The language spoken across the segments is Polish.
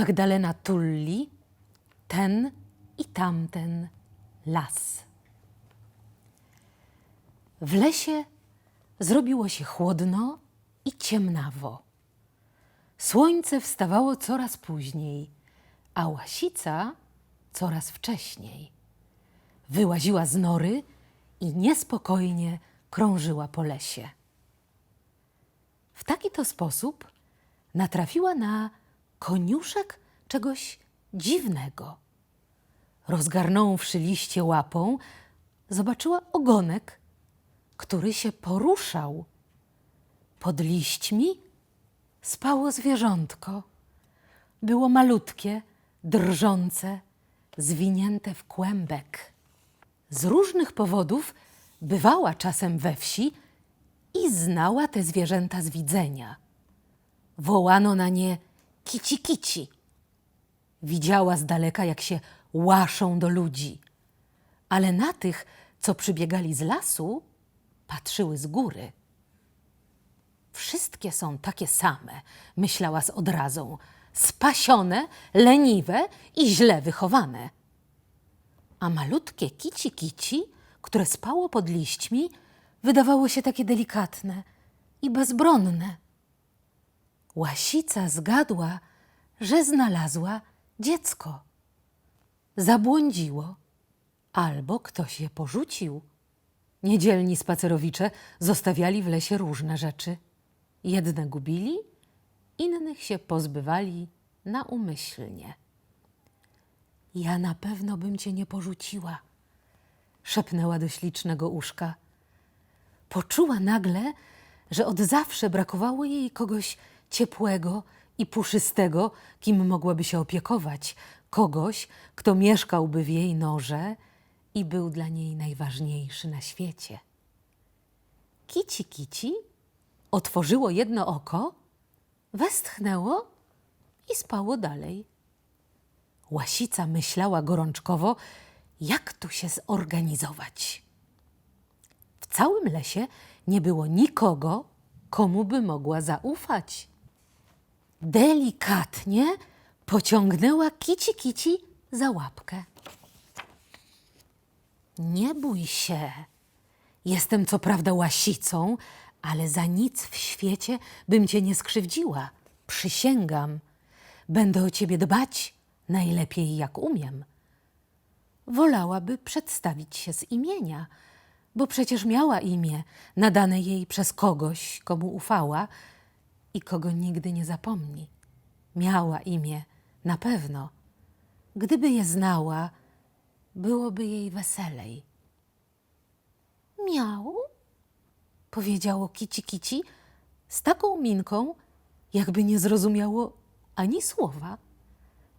Magdalena Tulli, ten i tamten las. W lesie zrobiło się chłodno i ciemnawo. Słońce wstawało coraz później, a łasica coraz wcześniej. Wyłaziła z nory i niespokojnie krążyła po lesie. W taki to sposób natrafiła na koniuszek czegoś dziwnego. Rozgarnąwszy liście łapą, zobaczyła ogonek, który się poruszał. Pod liśćmi spało zwierzątko. Było malutkie, drżące, zwinięte w kłębek. Z różnych powodów bywała czasem we wsi i znała te zwierzęta z widzenia. Wołano na nie kici kici. Widziała z daleka, jak się łaszą do ludzi, ale na tych, co przybiegali z lasu, patrzyły z góry. Wszystkie są takie same, myślała z odrazą, spasione, leniwe i źle wychowane. A malutkie kici kici, które spało pod liśćmi, wydawało się takie delikatne i bezbronne. Łasica zgadła, że znalazła dziecko. Zabłądziło, albo ktoś je porzucił. Niedzielni spacerowicze zostawiali w lesie różne rzeczy. Jedne gubili, innych się pozbywali naumyślnie. Ja na pewno bym cię nie porzuciła, szepnęła do ślicznego uszka. Poczuła nagle, że od zawsze brakowało jej kogoś ciepłego i puszystego, kim mogłaby się opiekować, kogoś, kto mieszkałby w jej norze i był dla niej najważniejszy na świecie. Kici kici otworzyło jedno oko, westchnęło i spało dalej. Łasica myślała gorączkowo, jak tu się zorganizować. W całym lesie nie było nikogo, komu by mogła zaufać. Delikatnie pociągnęła kici kici za łapkę. Nie bój się. Jestem co prawda łasicą, ale za nic w świecie bym cię nie skrzywdziła. Przysięgam. Będę o ciebie dbać najlepiej jak umiem. Wolałaby przedstawić się z imienia, bo przecież miała imię nadane jej przez kogoś, komu ufała i kogo nigdy nie zapomni. Miała imię, na pewno. Gdyby je znała, byłoby jej weselej. Miał? Powiedziało kici kici z taką minką, jakby nie zrozumiało ani słowa,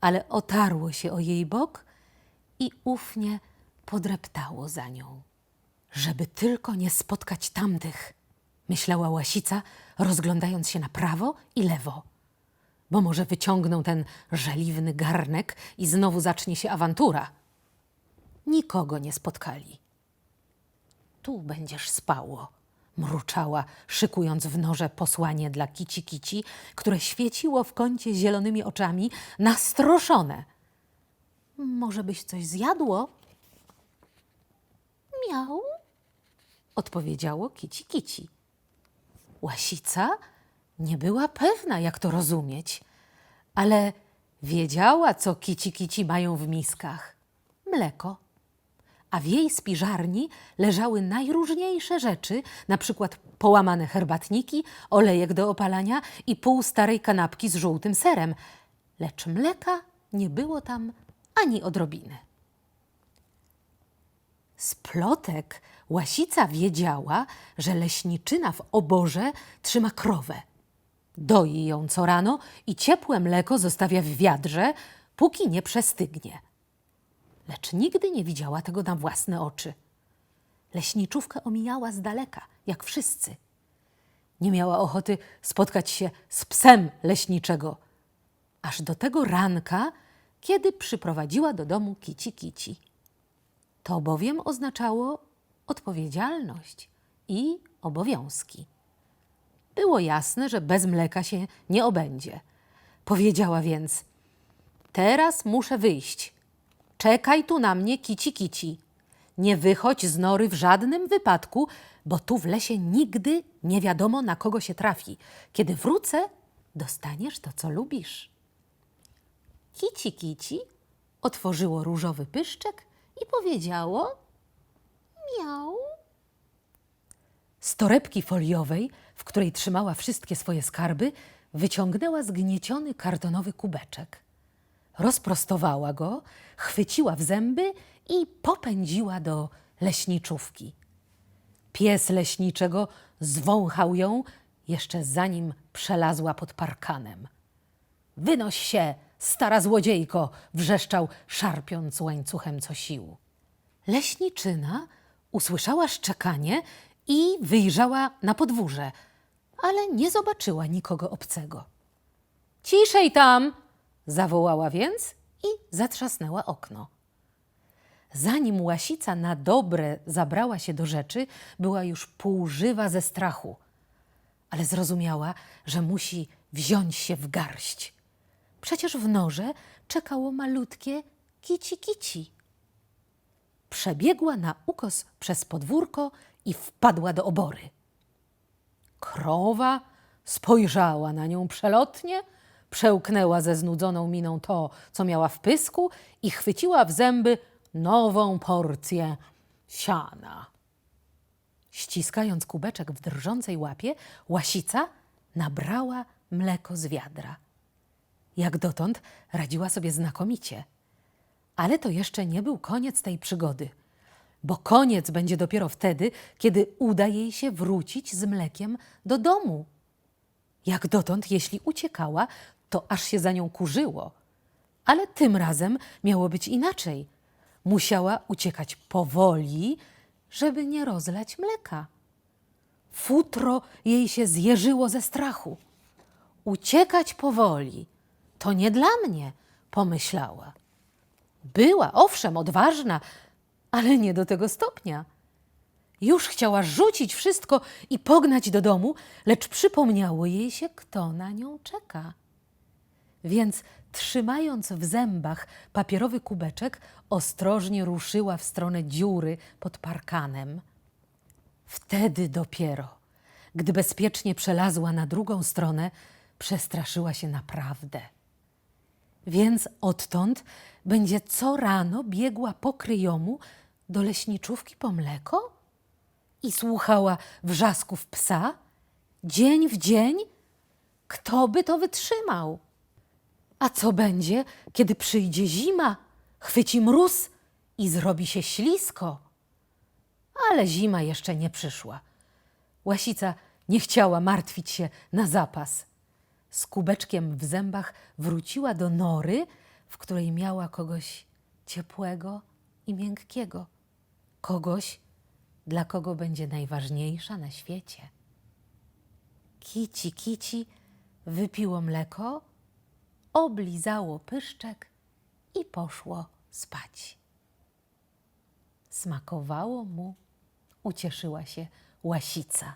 ale otarło się o jej bok i ufnie podreptało za nią. Żeby tylko nie spotkać tamtych, myślała łasica, rozglądając się na prawo i lewo. Bo może wyciągną ten żeliwny garnek i znowu zacznie się awantura. Nikogo nie spotkali. Tu będziesz spało, mruczała, szykując w noże posłanie dla kici kici, które świeciło w kącie zielonymi oczami, nastroszone. Może byś coś zjadło? Miał, odpowiedziało kici kici. Łasica nie była pewna, jak to rozumieć, ale wiedziała, co kici kici mają w miskach. Mleko. A w jej spiżarni leżały najróżniejsze rzeczy, na przykład połamane herbatniki, olejek do opalania i pół starej kanapki z żółtym serem. Lecz mleka nie było tam ani odrobiny. Z plotek łasica wiedziała, że leśniczyna w oborze trzyma krowę. Doi ją co rano i ciepłe mleko zostawia w wiadrze, póki nie przestygnie. Lecz nigdy nie widziała tego na własne oczy. Leśniczówkę omijała z daleka, jak wszyscy. Nie miała ochoty spotkać się z psem leśniczego, aż do tego ranka, kiedy przyprowadziła do domu kici kici. To bowiem oznaczało odpowiedzialność i obowiązki. Było jasne, że bez mleka się nie obędzie. Powiedziała więc: Teraz muszę wyjść. Czekaj tu na mnie, kici kici. Nie wychodź z nory w żadnym wypadku, bo tu w lesie nigdy nie wiadomo, na kogo się trafi. Kiedy wrócę, dostaniesz to, co lubisz. Kici kici otworzyło różowy pyszczek i powiedziało miau. Z torebki foliowej, w której trzymała wszystkie swoje skarby, wyciągnęła zgnieciony kartonowy kubeczek. Rozprostowała go, chwyciła w zęby i popędziła do leśniczówki. Pies leśniczego zwąchał ją, jeszcze zanim przelazła pod parkanem. Wynoś się, stara złodziejko! wrzeszczał, szarpiąc łańcuchem co sił. Leśniczyna usłyszała szczekanie i wyjrzała na podwórze, ale nie zobaczyła nikogo obcego. Ciszej tam! zawołała więc i zatrzasnęła okno. Zanim łasica na dobre zabrała się do rzeczy, była już półżywa ze strachu, ale zrozumiała, że musi wziąć się w garść. Przecież w norze czekało malutkie kici kici. Przebiegła na ukos przez podwórko i wpadła do obory. Krowa spojrzała na nią przelotnie, przełknęła ze znudzoną miną to, co miała w pysku i chwyciła w zęby nową porcję siana. Ściskając kubeczek w drżącej łapie, łasica nabrała mleko z wiadra. Jak dotąd radziła sobie znakomicie. Ale to jeszcze nie był koniec tej przygody, bo koniec będzie dopiero wtedy, kiedy uda jej się wrócić z mlekiem do domu. Jak dotąd, jeśli uciekała, to aż się za nią kurzyło. Ale tym razem miało być inaczej. Musiała uciekać powoli, żeby nie rozlać mleka. Futro jej się zjeżyło ze strachu. Uciekać powoli to nie dla mnie, pomyślała. Była, owszem, odważna, ale nie do tego stopnia. Już chciała rzucić wszystko i pognać do domu, lecz przypomniało jej się, kto na nią czeka. Więc trzymając w zębach papierowy kubeczek, ostrożnie ruszyła w stronę dziury pod parkanem. Wtedy dopiero, gdy bezpiecznie przelazła na drugą stronę, przestraszyła się naprawdę. Więc odtąd będzie co rano biegła po kryjomu do leśniczówki po mleko i słuchała wrzasków psa dzień w dzień? Kto by to wytrzymał? A co będzie, kiedy przyjdzie zima, chwyci mróz i zrobi się ślisko? Ale zima jeszcze nie przyszła. Łasica nie chciała martwić się na zapas. Z kubeczkiem w zębach wróciła do nory, w której miała kogoś ciepłego i miękkiego. Kogoś, dla kogo będzie najważniejsza na świecie. Kici, kici wypiło mleko, oblizało pyszczek i poszło spać. Smakowało mu, ucieszyła się łasica.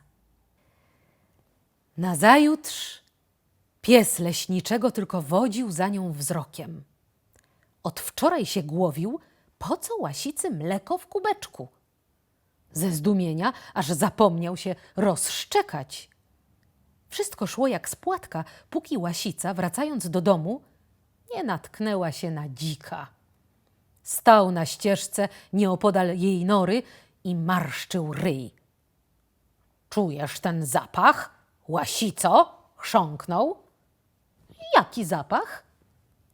Nazajutrz pies leśniczego tylko wodził za nią wzrokiem. Od wczoraj się głowił, po co łasicy mleko w kubeczku. Ze zdumienia aż zapomniał się rozszczekać. Wszystko szło jak z płatka, póki łasica, wracając do domu, nie natknęła się na dzika. Stał na ścieżce nieopodal jej nory i marszczył ryj. Czujesz ten zapach? Łasico? chrząknął. Jaki zapach?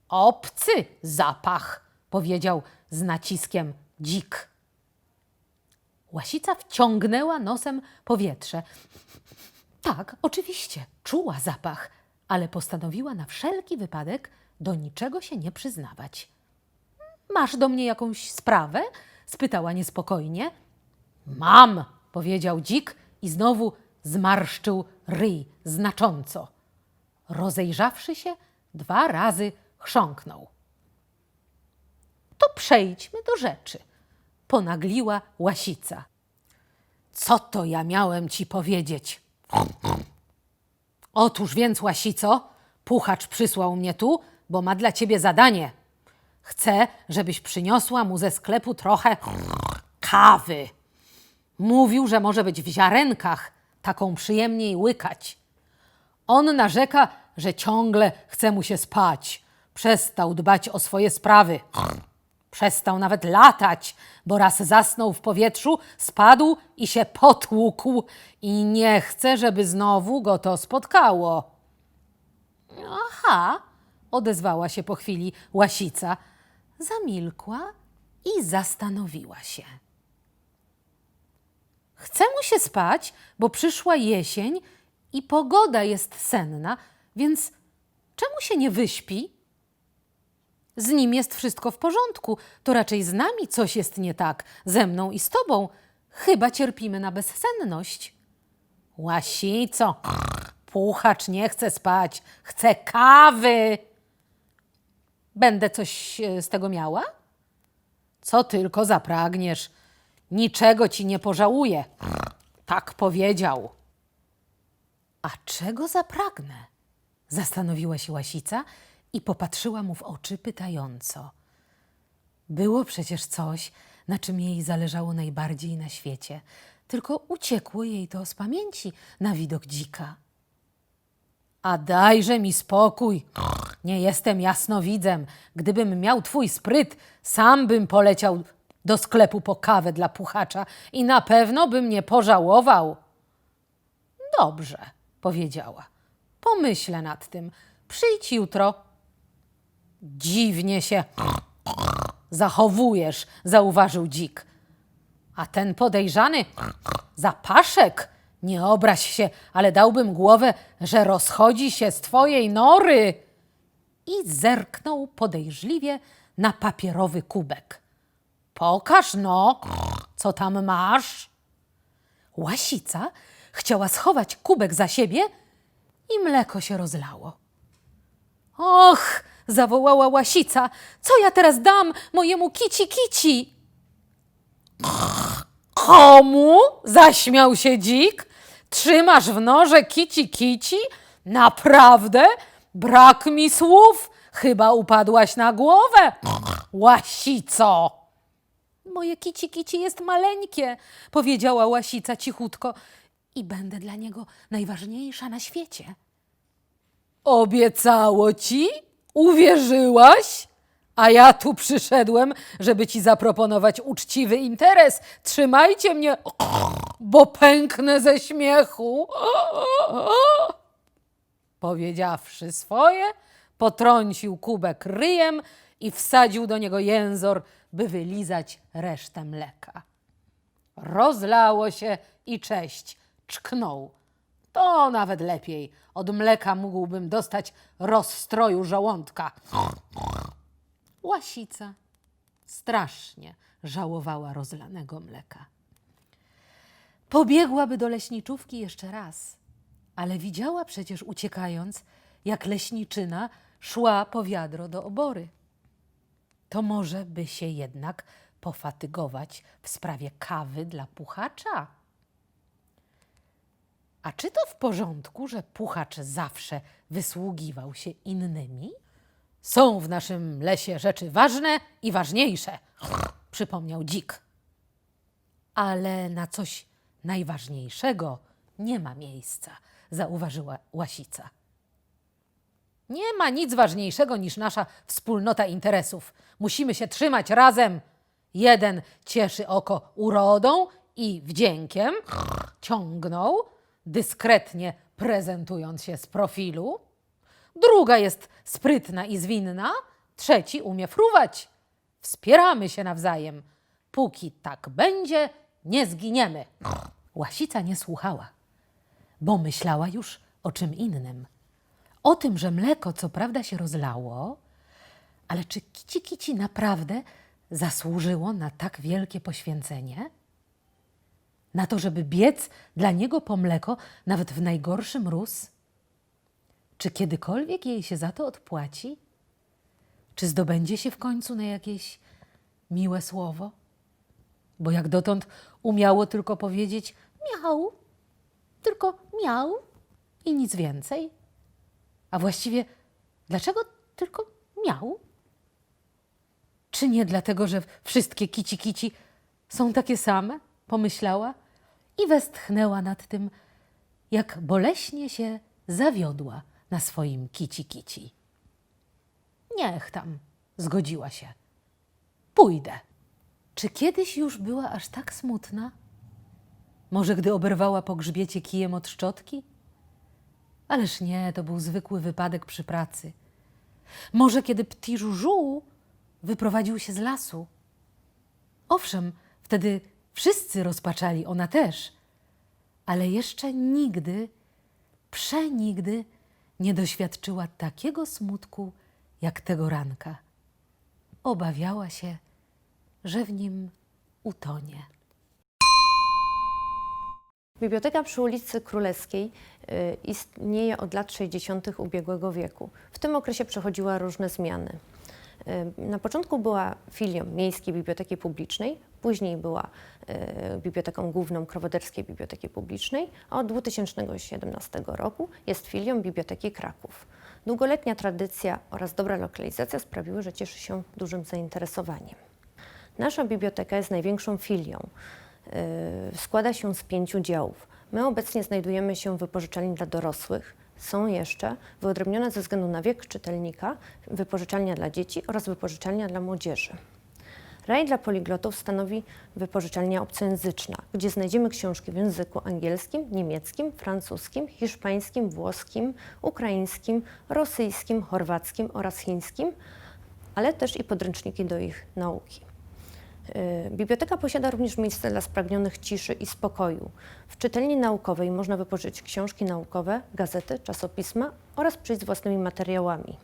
Obcy zapach, powiedział z naciskiem dzik. Łasica wciągnęła nosem powietrze. Tak, oczywiście, czuła zapach, ale postanowiła na wszelki wypadek do niczego się nie przyznawać. Masz do mnie jakąś sprawę? spytała niespokojnie. Mam, powiedział dzik i znowu zmarszczył ryj znacząco. Rozejrzawszy się, dwa razy chrząknął. To przejdźmy do rzeczy, ponagliła łasica. Co to ja miałem ci powiedzieć? Otóż więc, łasico, puchacz przysłał mnie tu, bo ma dla ciebie zadanie. Chce, żebyś przyniosła mu ze sklepu trochę kawy. Mówił, że może być w ziarenkach, taką przyjemniej łykać. On narzeka, że ciągle chce mu się spać. Przestał dbać o swoje sprawy. Przestał nawet latać, bo raz zasnął w powietrzu, spadł i się potłukł i nie chce, żeby znowu go to spotkało. Aha, odezwała się po chwili łasica. Zamilkła i zastanowiła się. Chce mu się spać, bo przyszła jesień i pogoda jest senna, więc czemu się nie wyśpi? Z nim jest wszystko w porządku, to raczej z nami coś jest nie tak, ze mną i z tobą. Chyba cierpimy na bezsenność. Łasico, puchacz nie chce spać, chce kawy. Będę coś e, z tego miała? Co tylko zapragniesz. Niczego ci nie pożałuję. Tak powiedział. Czego zapragnę? Zastanowiła się łasica i popatrzyła mu w oczy pytająco. Było przecież coś, na czym jej zależało najbardziej na świecie, tylko uciekło jej to z pamięci na widok dzika. A dajże mi spokój. Nie jestem jasnowidzem. Gdybym miał twój spryt, sam bym poleciał do sklepu po kawę dla puchacza i na pewno bym nie pożałował. Dobrze, powiedziała. Pomyślę nad tym. Przyjdź jutro. Dziwnie się zachowujesz, zauważył dzik. A ten podejrzany zapaszek, nie obraź się, ale dałbym głowę, że rozchodzi się z twojej nory. I zerknął podejrzliwie na papierowy kubek. Pokaż no, co tam masz. Łasica chciała schować kubek za siebie i mleko się rozlało. Och, zawołała łasica, co ja teraz dam mojemu kici kici? Komu? zaśmiał się dzik. Trzymasz w norze kici kici? Naprawdę? Brak mi słów. Chyba upadłaś na głowę. Łasico! Moje kici kici jest maleńkie, powiedziała łasica cichutko i będę dla niego najważniejsza na świecie. Obiecało ci? Uwierzyłaś? A ja tu przyszedłem, żeby ci zaproponować uczciwy interes. Trzymajcie mnie, bo pęknę ze śmiechu. Powiedziawszy swoje, potrącił kubek ryjem i wsadził do niego jęzor, by wylizać resztę mleka. Rozlało się i cześć, czknął. To nawet lepiej. Od mleka mógłbym dostać rozstroju żołądka. Łasica strasznie żałowała rozlanego mleka. Pobiegłaby do leśniczówki jeszcze raz, ale widziała przecież uciekając, jak leśniczyna szła po wiadro do obory. To może by się jednak pofatygować w sprawie kawy dla puchacza? A czy to w porządku, że puchacz zawsze wysługiwał się innymi? Są w naszym lesie rzeczy ważne i ważniejsze, przypomniał dzik. Ale na coś najważniejszego nie ma miejsca, zauważyła łasica. Nie ma nic ważniejszego niż nasza wspólnota interesów. Musimy się trzymać razem. Jeden cieszy oko urodą i wdziękiem, ciągnął, dyskretnie prezentując się z profilu. Druga jest sprytna i zwinna, trzeci umie fruwać. Wspieramy się nawzajem. Póki tak będzie, nie zginiemy. Łasica nie słuchała, bo myślała już o czym innym. O tym, że mleko co prawda się rozlało, ale czy kici kici naprawdę zasłużyło na tak wielkie poświęcenie? Na to, żeby biec dla niego po mleko nawet w najgorszy mróz? Czy kiedykolwiek jej się za to odpłaci? Czy zdobędzie się w końcu na jakieś miłe słowo? Bo jak dotąd umiało tylko powiedzieć miał, tylko miał i nic więcej. A właściwie dlaczego tylko miał? Czy nie dlatego, że wszystkie kici kici są takie same? Pomyślała i westchnęła nad tym, jak boleśnie się zawiodła na swoim kici kici. Niech tam, zgodziła się. Pójdę. Czy kiedyś już była aż tak smutna? Może gdy oberwała po grzbiecie kijem od szczotki? Ależ nie, to był zwykły wypadek przy pracy. Może kiedy Pti Żużu wyprowadził się z lasu. Owszem, wtedy wszyscy rozpaczali, ona też, ale jeszcze nigdy, przenigdy nie doświadczyła takiego smutku jak tego ranka. Obawiała się, że w nim utonie. Biblioteka przy ulicy Królewskiej y, istnieje od lat 60. ubiegłego wieku. W tym okresie przechodziła różne zmiany. Na początku była filią Miejskiej Biblioteki Publicznej, później była y, Biblioteką Główną Krowoderskiej Biblioteki Publicznej, a od 2017 roku jest filią Biblioteki Kraków. Długoletnia tradycja oraz dobra lokalizacja sprawiły, że cieszy się dużym zainteresowaniem. Nasza biblioteka jest największą filią. Yy, Składa się z pięciu działów. My obecnie znajdujemy się w wypożyczalni dla dorosłych. Są jeszcze wyodrębnione ze względu na wiek czytelnika wypożyczalnia dla dzieci oraz wypożyczalnia dla młodzieży. Raj dla poliglotów stanowi wypożyczalnia obcojęzyczna, gdzie znajdziemy książki w języku angielskim, niemieckim, francuskim, hiszpańskim, włoskim, ukraińskim, rosyjskim, chorwackim oraz chińskim, ale też i podręczniki do ich nauki. Y, Biblioteka posiada również miejsce dla spragnionych ciszy i spokoju. W czytelni naukowej można wypożyczyć książki naukowe, gazety, czasopisma oraz przyjść z własnymi materiałami.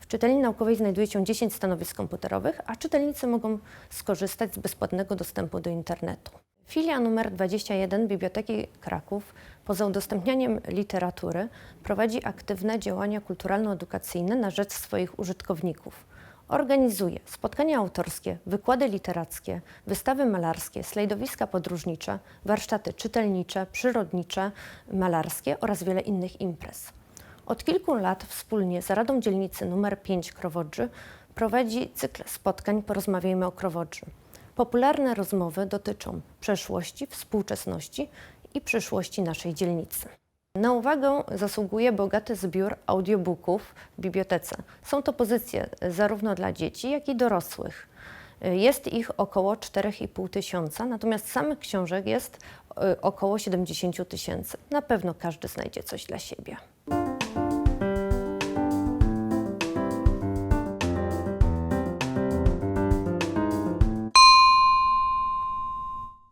W czytelni naukowej znajduje się 10 stanowisk komputerowych, a czytelnicy mogą skorzystać z bezpłatnego dostępu do internetu. Filia numer 21 Biblioteki Kraków poza udostępnianiem literatury prowadzi aktywne działania kulturalno-edukacyjne na rzecz swoich użytkowników. Organizuje spotkania autorskie, wykłady literackie, wystawy malarskie, slajdowiska podróżnicze, warsztaty czytelnicze, przyrodnicze, malarskie oraz wiele innych imprez. Od kilku lat wspólnie z Radą Dzielnicy nr 5 Krowodrzy prowadzi cykl spotkań Porozmawiajmy o Krowodrzy. Popularne rozmowy dotyczą przeszłości, współczesności i przyszłości naszej dzielnicy. Na uwagę zasługuje bogaty zbiór audiobooków w bibliotece. Są to pozycje zarówno dla dzieci, jak i dorosłych. Jest ich około 4,5 tysiąca, natomiast samych książek jest y, około 70 tysięcy. Na pewno każdy znajdzie coś dla siebie.